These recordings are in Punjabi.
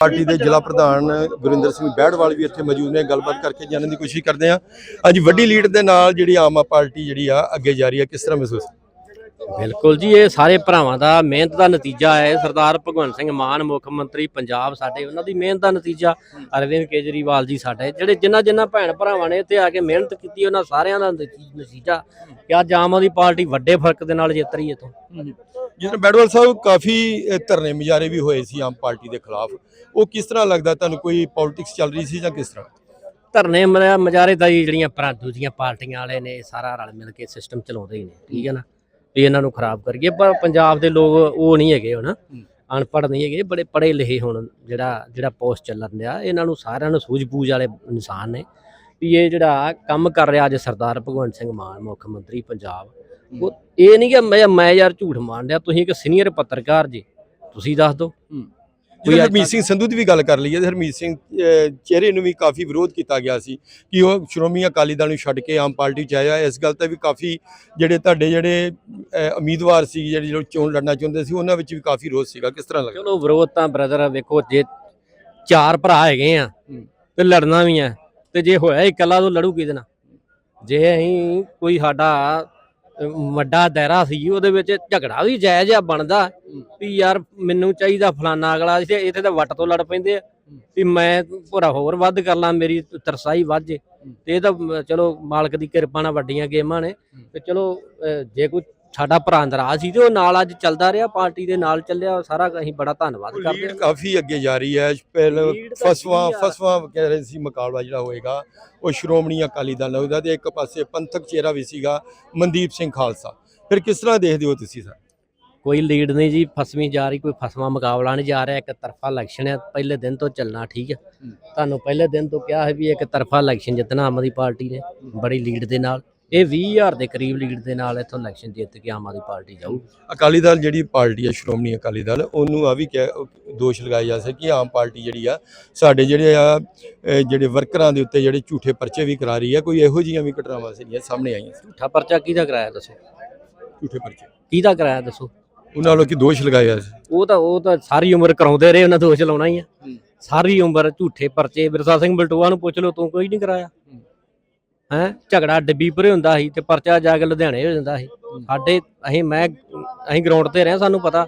ਪਾਰਟੀ ਦੇ ਜ਼ਿਲ੍ਹਾ ਪ੍ਰਧਾਨ ਗੁਰਿੰਦਰ ਸਿੰਘ ਬੈੜਵਾਲ ਵੀ ਇੱਥੇ ਮੌਜੂਦ ਨੇ। ਗੱਲਬਾਤ ਕਰਕੇ ਜਾਣਨ ਦੀ ਕੋਸ਼ਿਸ਼ ਕਰਦੇ ਆ ਅੱਜ ਵੱਡੀ ਲੀਡ ਦੇ ਨਾਲ ਜਿਹੜੀ ਆਮ ਆਦਮੀ ਪਾਰਟੀ ਜਿਹੜੀ ਆ ਅੱਗੇ ਜਾ ਰਹੀ ਹੈ ਕਿਸ ਤਰ੍ਹਾਂ ਮਹਿਸੂਸ? ਬਿਲਕੁਲ ਜੀ ਇਹ ਸਾਰੇ ਭਰਾਵਾਂ ਦਾ ਮਿਹਨਤ ਦਾ ਨਤੀਜਾ ਹੈ। ਸਰਦਾਰ ਭਗਵੰਤ ਸਿੰਘ ਮਾਨ ਮੁੱਖ ਮੰਤਰੀ ਪੰਜਾਬ ਸਾਡੇ ਉਹਨਾਂ ਦੀ ਮਿਹਨਤ ਦਾ ਨਤੀਜਾ। ਅਰਵਿੰਦ ਕੇਜਰੀਵਾਲ ਜੀ ਸਾਡੇ ਜਿਹੜੇ ਜਿਨ੍ਹਾਂ ਜਿਨ੍ਹਾਂ ਭੈਣ ਭਰਾਵਾਂ ਨੇ ਇੱਥੇ ਆ ਕੇ ਮਿਹਨਤ ਕੀਤੀ ਉਹਨਾਂ ਸਾਰਿਆਂ ਦਾ ਨਤੀ- ਨਤੀਜਾ। ਕਿ ਅੱਜ ਆਮ ਆਦਮੀ ਪਾਰਟੀ ਵੱਡੇ ਫ਼ਰਕ ਦੇ ਨਾਲ ਜਿੱਤ ਰਹੀ ਹੈ ਇੱਥੋਂ। ਜਿਸ ਤਰ੍ਹਾਂ ਬੈੜਵਾਲ ਸਾਹਿਬ ਕਾਫੀ ਧਰਨੇ ਮੁਜ਼ਾਹਰੇ ਵੀ ਹੋਏ ਸੀ ਆਮ ਪਾਰਟੀ ਦੇ ਖਿਲਾਫ। ਉਹ ਕਿਸ ਤਰ੍ਹਾਂ ਲੱਗਦਾ? ਤੁਹਾਨੂੰ ਕੋਈ ਪੋਲਿਟਿਕਸ ਚੱਲ ਰਹੀ ਸੀ ਜਾਂ ਕਿਸ ਤਰ੍ਹਾਂ? ਧਰਨੇ ਮ- ਮੁਜ਼ਾਹਰੇ ਦਾ ਜਿਹੜੀਆਂ ਭਰਾ ਦੂਜੀਆਂ ਪਾਰਟੀਆਂ ਵਾਲੇ ਨੇ ਸਾਰਾ ਰਲ ਮਿਲ ਕੇ ਸਿਸਟਮ ਚਲਾਉਂਦੇ ਹੀ ਨੇ ਠੀਕ ਹੈ ਨਾ? ਵੀ ਇਹਨਾਂ ਨੂੰ ਖਰਾਬ ਕਰੀਏ ਪਰ ਪੰਜਾਬ ਦੇ ਲੋਕ ਉਹ ਨਹੀਂ ਹੈਗੇ ਹੁਣ। ਅਨਪੜ੍ਹ ਨਹੀਂ ਹੈਗੇ ਬੜੇ ਪੜ੍ਹੇ ਲਿਖੇ ਹੁਣ ਜਿਹੜਾ ਜਿਹੜਾ ਪੋਸਟ ਚੱਲਣ ਰਿਹਾ ਇਹਨਾਂ ਨੂੰ ਸਾਰਿਆਂ ਨੂੰ ਸੂਝ-ਬੂਝ ਵਾਲੇ ਇਨਸਾਨ ਨੇ। ਵੀ ਇਹ ਜਿਹੜਾ ਕੰਮ ਕਰ ਰਿਹਾ ਅੱਜ ਸਰਦਾਰ ਭਗਵੰਤ ਸਿੰਘ ਮਾਨ ਮੁੱਖ ਮੰਤਰੀ ਪੰਜਾਬ ਉਹ ਇਹ ਨਹੀਂ ਕਿ ਮੈਂ ਮੈਂ ਯਾਰ ਝੂਠ ਮਾਰਨ ਰਿਹਾ ਤੁਸੀਂ ਇੱਕ ਸੀਨੀਅਰ ਪੱਤਰਕਾਰ ਜੀ ਤੁਸੀਂ ਦੱਸ ਦਿਓ। ਅੱਜ ਹਰਮੀਤ ਸਿੰਘ ਸੰਧੂ ਦੀ ਵੀ ਗੱਲ ਕਰ ਲਈਏ ਹਰਮੀਤ ਸਿੰਘ ਚਿਹਰੇ ਨੂੰ ਵੀ ਕਾਫੀ ਵਿਰੋਧ ਕੀਤਾ ਗਿਆ ਸੀ ਕਿ ਉਹ ਸ਼੍ਰੋਮਣੀ ਅਕਾਲੀ ਦਲ ਨੂੰ ਛੱਡ ਕੇ ਆਮ ਪਾਰਟੀ ਚ ਆਇਆ। ਇਸ ਗੱਲ ਤੇ ਵੀ ਕਾਫੀ ਜਿਹੜੇ ਤੁਹਾਡੇ ਜਿਹੜੇ ਉਮੀਦਵਾਰ ਸੀ ਜਿਹੜੇ ਜਿਹੜੇ ਚੋਣ ਲੜਨਾ ਚਾਹੁੰਦੇ ਸੀ ਉਹਨਾਂ ਵਿੱਚ ਵੀ ਕਾਫੀ ਰੋਸ ਸੀਗਾ। ਕਿਸ ਤਰ੍ਹਾਂ ਲੱਗਦਾ? ਚਲੋ ਵਿਰੋਧ ਤਾਂ ਬ੍ਰਦਰ ਵੇਖੋ ਜੇ ਚਾਰ ਭਰਾ ਹੈਗੇ ਆ ਤੇ ਲੜਨਾ ਵੀ ਆ ਤੇ ਜੇ ਹੋਇਆ ਇਕੱਲਾ ਤੋਂ ਲੜੂ ਕਿਹਦੇ ਨਾਲ? ਜੇ ਅਸੀਂ ਕੋਈ ਸਾਡਾ ਵੱਡਾ ਦਾਇਰਾ ਸੀ ਉਹਦੇ ਵਿੱਚ ਝਗੜਾ ਵੀ ਜਾਇਜ਼ ਆ ਬਣਦਾ। ਵੀ ਯਾਰ ਮੈਨੂੰ ਚਾਹੀਦਾ ਫਲਾਨਾ ਅਗਲਾ ਇੱਥੇ ਇੱਥੇ ਤਾਂ ਵੱਟ ਤੋਂ ਲੜ ਪੈਂਦੇ ਆ। ਵੀ ਮੈਂ ਭੋਰਾ ਹੋਰ ਵੱਧ ਕਰ ਲਾਂ ਮੇਰੀ ਤਰਸਾਈ ਵੱਧ ਜੇ। ਤੇ ਇਹ ਤਾਂ ਚਲੋ ਮਾਲਕ ਦੀ ਕਿਰਪਾ ਨਾਲ ਵੱਡੀਆਂ ਗੇਮਾਂ ਨੇ। ਤੇ ਚਲੋ ਜੇ ਕੋਈ ਸਾਡਾ ਭਰਾ ਨਾਰਾਜ਼ ਸੀ ਤੇ ਉਹ ਨਾਲ ਅੱਜ ਚੱਲਦਾ ਰਿਹਾ ਪਾਰਟੀ ਦੇ ਨਾਲ ਚੱਲਿਆ ਸਾਰਾ ਅਸੀਂ ਬੜਾ ਧੰਨਵਾਦ ਕਰਦੇ ਲੀਡ ਹਾਂ। ਕਾਫੀ ਅੱਗੇ ਜਾ ਰਹੀ ਹੈ ਪਹਿਲ ਲੀਡ ਤਾਂ ਫਸਵਾ ਕੀ ਆ? ਫਸਵਾ ਕਹਿ ਰਹੇ ਸੀ ਮੁਕਾਬਲਾ ਜਿਹੜਾ ਹੋਏਗਾ ਉਹ ਸ਼੍ਰੋਮਣੀ ਅਕਾਲੀ ਦਲ ਨਾਲ ਤੇ ਇੱਕ ਪਾਸੇ ਪੰਥਕ ਚਿਹਰਾ ਵੀ ਸੀਗਾ ਮਨਦੀਪ ਸਿੰਘ ਖਾਲਸਾ। ਫਿਰ ਕਿਸ ਤਰ੍ਹਾਂ ਦੇਖਦੇ ਹੋ ਤੁਸੀਂ ਸਰ? ਕੋਈ ਲੀਡ ਨਹੀਂ ਜੀ ਫਸਵੀਂ ਜਾ ਰਹੀ ਕੋਈ ਫਸਵਾਂ ਮੁਕਾਬਲਾ ਨਹੀਂ ਜਾ ਰਿਹਾ ਇੱਕ ਤਰਫਾ ਇਲੈਕਸ਼ਨ ਹੈ ਪਹਿਲੇ ਦਿਨ ਤੋਂ ਚੱਲਣਾ ਠੀਕ ਹੈ। ਤੁਹਾਨੂੰ ਪਹਿਲੇ ਦਿਨ ਤੋਂ ਕਿਹਾ ਹੈ ਵੀ ਇੱਕ ਤਰਫਾ ਇਲੈਕਸ਼ਨ ਜਿੱਤਣਾ ਆਮ ਆਦਮੀ ਪਾਰਟੀ ਨੇ ਬੜੀ ਲੀਡ ਦੇ ਨਾਲ। ਇਹ 20000 ਦੇ ਕਰੀਬ ਲੀਡ ਦੇ ਨਾਲ ਇੱਥੋਂ ਇਲੈਕਸ਼ਨ ਜਿੱਤ ਕੇ ਆਮ ਆਦਮੀ ਪਾਰਟੀ ਜਾਊ। ਅਕਾਲੀ ਦਲ ਜਿਹੜੀ ਪਾਰਟੀ ਹੈ ਸ਼੍ਰੋਮਣੀ ਅਕਾਲੀ ਦਲ ਉਹਨੂੰ ਆ ਵੀ ਦੋਸ਼ ਲਗਾਇਆ ਜਾ ਸਕਦਾ ਕਿ ਆਮ ਪਾਰਟੀ ਜਿਹੜੀ ਆ ਸਾਡੇ ਜਿਹੜੇ ਆ ਜਿਹੜੇ ਵਰਕਰਾਂ ਦੇ ਉੱਤੇ ਜਿਹੜੇ ਝੂਠੇ ਪਰਚੇ ਵੀ ਕਰਾ ਰਹੀ ਹੈ ਕੋਈ ਇਹੋ ਜਿਹੀਆਂ ਵੀ ਘਟਨਾਵਾਂ ਜਿਹੜੀਆਂ ਸਾਹਮਣੇ ਆਈਆਂ ਝੂਠਾ ਪਰਚਾ ਕਿਹਦਾ ਕਰਾਇਆ ਦੱਸੋ? ਝੂਠੇ ਪਰਚੇ। ਕਿਹਦਾ ਕਰਾਇਆ ਦੱਸੋ? ਉਹਨਾਂ ਵੱਲੋਂ ਕੀ ਦੋਸ਼ ਲਗਾਇਆ ਸੀ? ਉਹ ਤਾਂ ਉਹ ਤਾਂ ਸਾਰੀ ਉਮਰ ਕਰਾਉਂਦੇ ਰਹੇ ਉਹਨਾਂ ਦੋਸ਼ ਲਾਉਣਾ ਹੀ ਆ। ਸਾਰੀ ਉਮਰ ਝੂਠੇ ਪਰਚੇ ਬਿਰਸਾ ਸਿੰਘ ਬਲਟੋਆ ਨੂੰ ਪੁੱਛ ਲਓ ਤੂੰ ਕੋਈ ਨਹੀਂ ਕਰਾਇਆ? ਹੈ? ਝਗੜਾ ਡੱਬੀ ਪਰੇ ਹੁੰਦਾ ਸੀ ਤੇ ਪਰਚਾ ਜਾ ਕੇ ਲੁਧਿਆਣੇ ਹੋ ਜਾਂਦਾ ਸੀ। ਸਾਡੇ ਅਸੀਂ ਮੈਂ ਅਸੀਂ ਗਰਾਊਂਡ ਤੇ ਰਹੇ, ਸਾਨੂੰ ਪਤਾ।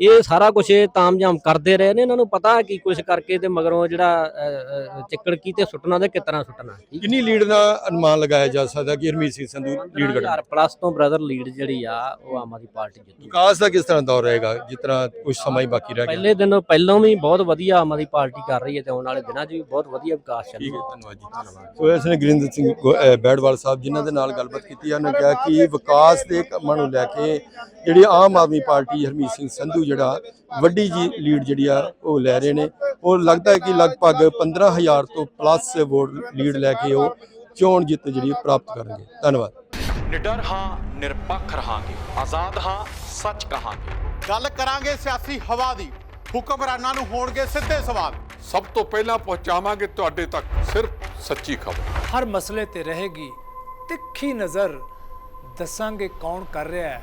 ਇਹ ਸਾਰਾ ਕੁਝ ਇਹ ਤਾਮਝਾਮ ਕਰਦੇ ਰਹੇ ਨੇ। ਇਹਨਾਂ ਨੂੰ ਪਤਾ ਕੀ ਕੁਝ ਕਰਕੇ ਤੇ ਮਗਰੋਂ ਜਿਹੜਾ ਚਿੱਕੜ ਕੀ ਤੇ ਸੁੱਟਣਾ ਤੇ ਕਿਤਨਾ ਸੁੱਟਣਾ ਕਿੰਨੀ ਲੀਡ ਦਾ ਅਨੁਮਾਨ ਲਗਾਇਆ ਜਾ ਸਕਦਾ ਕਿ ਹਰਮੀਤ ਸਿੰਘ ਸੰਧੂ ਲੀਡ ਕਰਨਗੇ ਯਾਰ ਪਲੱਸ ਤੋਂ ਬ੍ਰਦਰ ਲੀਡ ਜਿਹੜੀ ਆ ਉਹ ਆਮ ਆਦਮੀ ਪਾਰਟੀ ਜਿੱਤੂ। ਵਿਕਾਸ ਦਾ ਕਿਸ ਤਰ੍ਹਾਂ ਦੌਰ ਰਹੇਗਾ ਜਿਸ ਤਰ੍ਹਾਂ ਕੁਝ ਸਮਾਂ ਹੀ ਬਾਕੀ ਰਹਿ ਗਿਆ? ਪਹਿਲੇ ਦਿਨ ਪਹਿਲਾਂ ਵੀ ਬਹੁਤ ਵਧੀਆ ਆਮ ਆਦਮੀ ਪਾਰਟੀ ਕਰ ਰਹੀ ਹੈ ਤੇ ਆਉਣ ਵਾਲੇ ਦਿਨਾਂ 'ਚ ਵੀ ਬਹੁਤ ਵਧੀਆ ਵਿਕਾਸ ਠੀਕ ਹੈ ਚੱਲੂਗਾ ਧੰਨਵਾਦ ਜੀ। ਸੋ ਇਸ ਨੇ ਗੁਰਿੰਦਰ ਸਿੰਘ ਬੈੜਵਾਲ ਸਾਹਿਬ ਜਿਨ੍ਹਾਂ ਦੇ ਨਾਲ ਗੱਲਬਾਤ ਕੀਤੀ ਹੈ ਉਹਨਾਂ ਕਿਹਾ ਕਿ ਵਿਕਾਸ ਦੇ ਕੰਮਾਂ ਨੂੰ ਲੈ ਕੇ ਜਿਹੜੀ ਆਮ ਆਦਮੀ ਪਾਰਟੀ ਹਰਮੀਤ ਸਿੰਘ ਸੰਧੂ ਜਿਹੜਾ ਵੱਡੀ ਜੀ ਲੀਡ ਜਿਹੜੀ ਆ ਉਹ ਲੈ ਰਹੇ ਨੇ। ਉਹ ਲੱਗਦਾ ਹੈ ਕਿ ਲਗਭਗ 15000 ਤੋਂ ਪਲੱਸ ਵੋਟ ਲੀਡ ਲੈ ਕੇ ਉਹ ਚੋਣ ਜਿੱਤ ਜਿਹੜੀ ਪ੍ਰਾਪਤ ਕਰਨਗੇ। ਧੰਨਵਾਦ। ਨਿਡਰ ਹਾਂ ਨਿਰਪੱਖ ਰਹਾਂਗੇ। ਆਜ਼ਾਦ ਹਾਂ ਸੱਚ ਕਹਾਂਗੇ। ਗੱਲ ਕਰਾਂਗੇ ਸਿਆਸੀ ਹਵਾ ਦੀ। ਹੁਕਮਰਾਨਾਂ ਨੂੰ ਹੋਣਗੇ ਸਿੱਧੇ ਸਵਾਲ। ਸਭ ਤੋਂ ਪਹਿਲਾਂ ਪਹੁੰਚਾਵਾਂਗੇ ਤੁਹਾਡੇ ਤੱਕ ਸਿਰਫ ਸੱਚੀ ਖਬਰ। ਹਰ ਮਸਲੇ ਤੇ ਰਹੇਗੀ ਤਿੱਖੀ ਨਜ਼ਰ। ਦੱਸਾਂਗੇ ਕੌਣ ਕਰ ਰਿਹਾ ਹੈ।